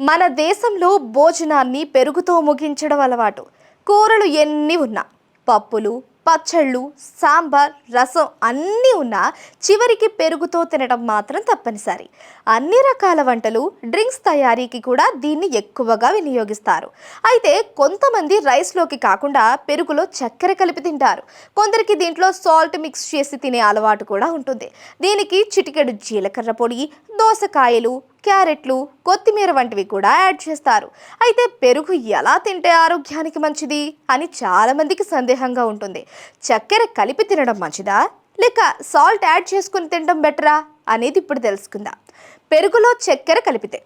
మన దేశంలో భోజనాన్ని పెరుగుతో ముగించడం అలవాటు. కూరలు ఎన్ని ఉన్నా పప్పులు పచ్చళ్ళు సాంబార్ రసం అన్నీ ఉన్నా చివరికి పెరుగుతో తినడం మాత్రం తప్పనిసరి. అన్ని రకాల వంటలు డ్రింక్స్ తయారీకి కూడా దీన్ని ఎక్కువగా వినియోగిస్తారు. అయితే కొంతమంది రైస్లోకి కాకుండా పెరుగులో చక్కెర కలిపి తింటారు. కొందరికి దీంట్లో సాల్ట్ మిక్స్ చేసి తినే అలవాటు కూడా ఉంటుంది. దీనికి చిటికెడు జీలకర్ర పొడి దోసకాయలు క్యారెట్లు కొత్తిమీర వంటివి కూడా యాడ్ చేస్తారు. అయితే పెరుగు ఎలా తింటే ఆరోగ్యానికి మంచిది అని చాలామందికి సందేహంగా ఉంటుంది. చక్కెర కలిపి తినడం మంచిదా? లేక సాల్ట్ యాడ్ చేసుకుని తినడం బెటరా? అనేది ఇప్పుడు తెలుసుకుందాం. పెరుగులో చక్కెర కలిపితే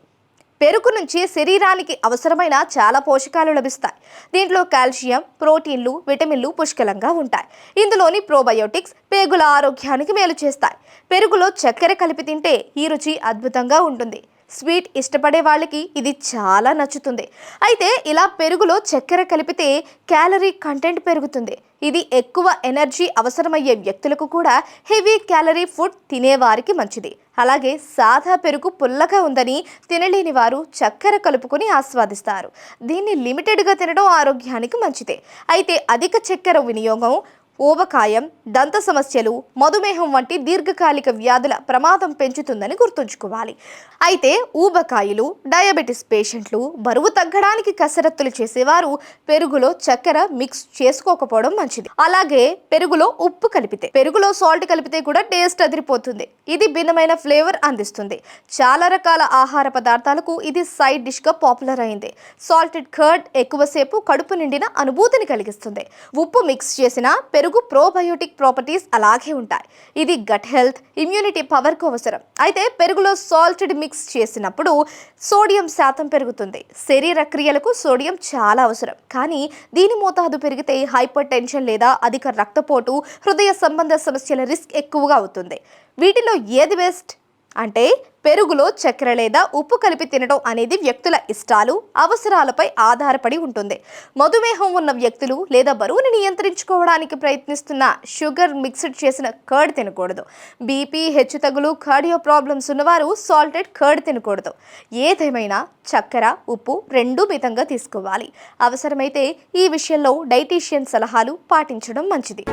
పెరుగు నుంచి శరీరానికి అవసరమైన చాలా పోషకాలు లభిస్తాయి. దీంట్లో కాల్షియం ప్రోటీన్లు విటమిన్లు పుష్కలంగా ఉంటాయి. ఇందులోని ప్రోబయోటిక్స్ పేగుల ఆరోగ్యానికి మేలు చేస్తాయి. పెరుగులో చక్కెర కలిపి తింటే ఈ రుచి అద్భుతంగా ఉంటుంది. స్వీట్ ఇష్టపడే వాళ్ళకి ఇది చాలా నచ్చుతుంది. అయితే ఇలా పెరుగులో చక్కెర కలిపితే క్యాలరీ కంటెంట్ పెరుగుతుంది. ఇది ఎక్కువ ఎనర్జీ అవసరమయ్యే వ్యక్తులకు కూడా హెవీ క్యాలరీ ఫుడ్ తినేవారికి మంచిది. అలాగే సాదా పెరుగు పుల్లగా ఉందని తినలేని వారు చక్కెర కలుపుకొని ఆస్వాదిస్తారు. దీన్ని లిమిటెడ్గా తినడం ఆరోగ్యానికి మంచిదే. అయితే అధిక చక్కెర వినియోగం ఊబకాయం దంత సమస్యలు మధుమేహం వంటి దీర్ఘకాలిక వ్యాధుల ప్రమాదం పెంచుతుందని గుర్తుంచుకోవాలి. అయితే ఊబకాయలు డయాబెటిస్ పేషెంట్లు బరువు తగ్గడానికి కసరత్తులు చేసేవారు పెరుగులో చక్కెర మిక్స్ చేసుకోకపోవడం మంచిది. అలాగే పెరుగులో ఉప్పు కలిపితే పెరుగులో సాల్ట్ కలిపితే కూడా టేస్ట్ అదిరిపోతుంది. ఇది భిన్నమైన ఫ్లేవర్ అందిస్తుంది. చాలా రకాల ఆహార పదార్థాలకు ఇది సైడ్ డిష్గా పాపులర్ అయింది. సాల్టెడ్ కర్డ్ ఎక్కువసేపు కడుపు నిండిన అనుభూతిని కలిగిస్తుంది. ఉప్పు మిక్స్ చేసిన పెరుగు ప్రోబయోటిక్ ప్రాపర్టీస్ అలాగే ఉంటాయి. ఇది గట్ హెల్త్ ఇమ్యూనిటీ పవర్కు అవసరం. అయితే పెరుగులో సాల్టెడ్ మిక్స్ చేసినప్పుడు సోడియం శాతం పెరుగుతుంది. శరీర క్రియలకు సోడియం చాలా అవసరం. కానీ దీని మోతాదు పెరిగితే హైపర్ టెన్షన్ లేదా అధిక రక్తపోటు హృదయ సంబంధ సమస్యల రిస్క్ ఎక్కువగా అవుతుంది. వీటిలో ఏది బెస్ట్ అంటే పెరుగులో చక్కెర లేదా ఉప్పు కలిపి తినడం అనేది వ్యక్తుల ఇష్టాలు అవసరాలపై ఆధారపడి ఉంటుంది. మధుమేహం ఉన్న వ్యక్తులు లేదా బరువుని నియంత్రించుకోవడానికి ప్రయత్నిస్తున్న షుగర్ మిక్స్డ్ చేసిన కర్డ్ తినకూడదు. బీపీ హెచ్చుతగులు కార్డియో ప్రాబ్లమ్స్ ఉన్నవారు సాల్టెడ్ కర్డ్ తినకూడదు. ఏదేమైనా చక్కెర ఉప్పు రెండూ మితంగా తీసుకోవాలి. అవసరమైతే ఈ విషయంలో డైటీషియన్ సలహాలు పాటించడం మంచిది.